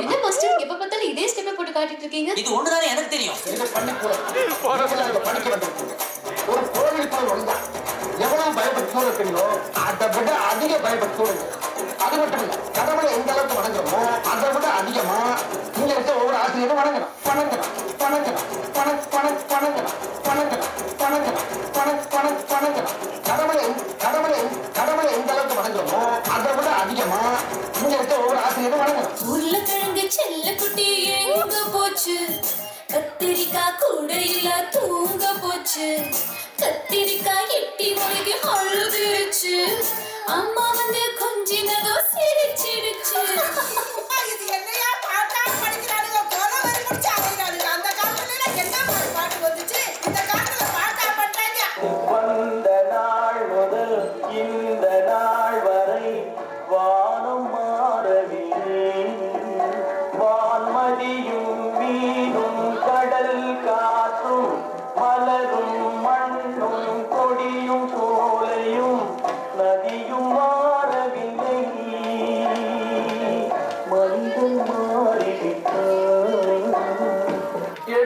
என்ன மாஸ்டர் எப்ப பார்த்தாலும் இதே ஸ்டெப்பை போட்டு காட்டிட்டு இருக்கீங்க. இது ஒண்ணுதானே எனக்கு தெரியும். ஒரு கோவிலுக்குள் வந்தா எவ்வளவு பயப்பட்டு சூழத்தீங்களோ அதை விட அதிக பயப்பட்டு சூடுங்க அது மட்டும் இல்ல கடவுளை எந்த அளவுக்கு வணங்குறோமோ அதை விட அதிகமா இங்க இருக்க ஒவ்வொரு ஆசிரியரும் வணங்கணும். வணங்கணும் வணங்கணும் பண பண வணங்கணும் வணங்கணும் வணங்கணும் பண பண வணங்கணும். கடவுளை உருளைக்கிழங்கு செல்ல குட்டி எங்க போச்சு? கத்திரிக்காய் கூட இல்ல தூங்க போச்சு. கத்திரிக்காய் எட்டி முறைக்கு அழுதுச்சு அம்மா வந்து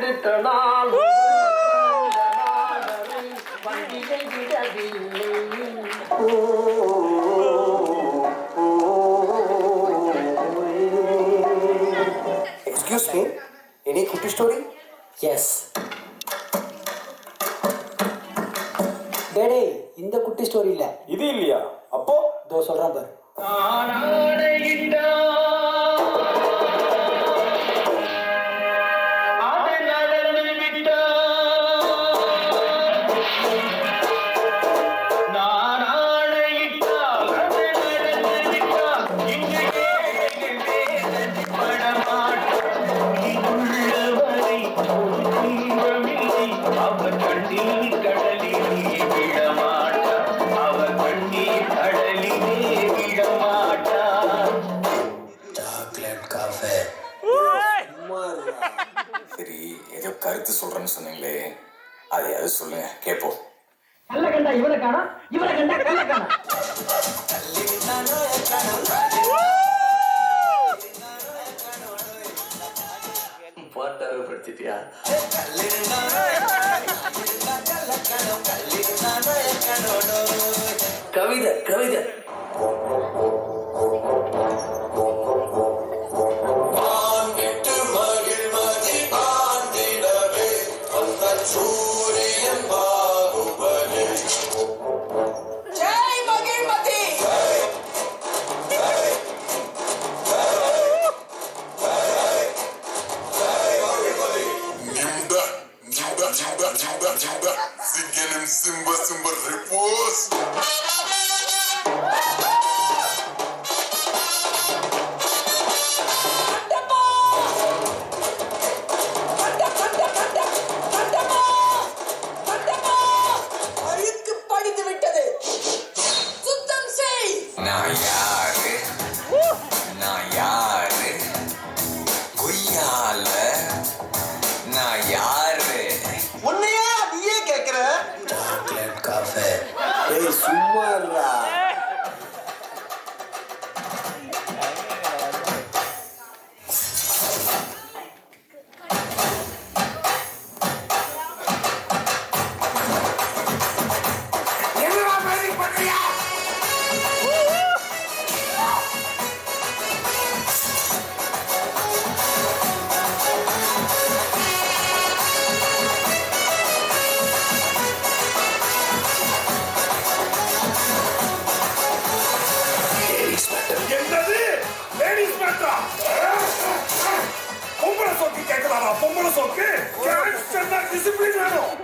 எடுத்த நாள் வண்டியை விடவில்லை. ஓ, ஓ, எக்ஸ்கியூஸ் மீ எனி குட்டி ஸ்டோரி எஸ் டேடே இந்த குட்டி ஸ்டோரி இல்ல. இது இல்லையா? அப்போ? இதோ சொல்றேன் பாரு. சொன்னீங்களே? அதையாவது சொல்லுங்க கேட்போம் கல்ல கண்டா இவனை காணோம் இவனை கண்டா கல்ல காணோம் பாட்டாவை படுத்திட்டியா கவிதை கவிதை. ஏய் Okay, nosotros, ¿qué? ¿Qué? ¿Qué?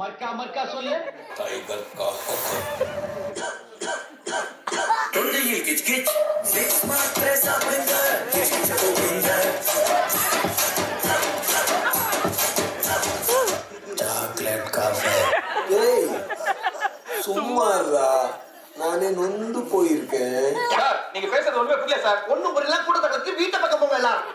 மர்க்கா மர்க்கா சொல்லு டைகர் கா கிச் கிச் கிச் மாத்ரே சாபந்தர் சாக்லேட் காஃபி ஏய் சும்மாடா நானே நொந்து போயிருக்கேன் நீங்க பேசுறது ஒண்ணுமே புரியல சார். ஒண்ணும் புரியல கூட தட்டு வீட்டை பக்கம் போங்க எல்லாரும்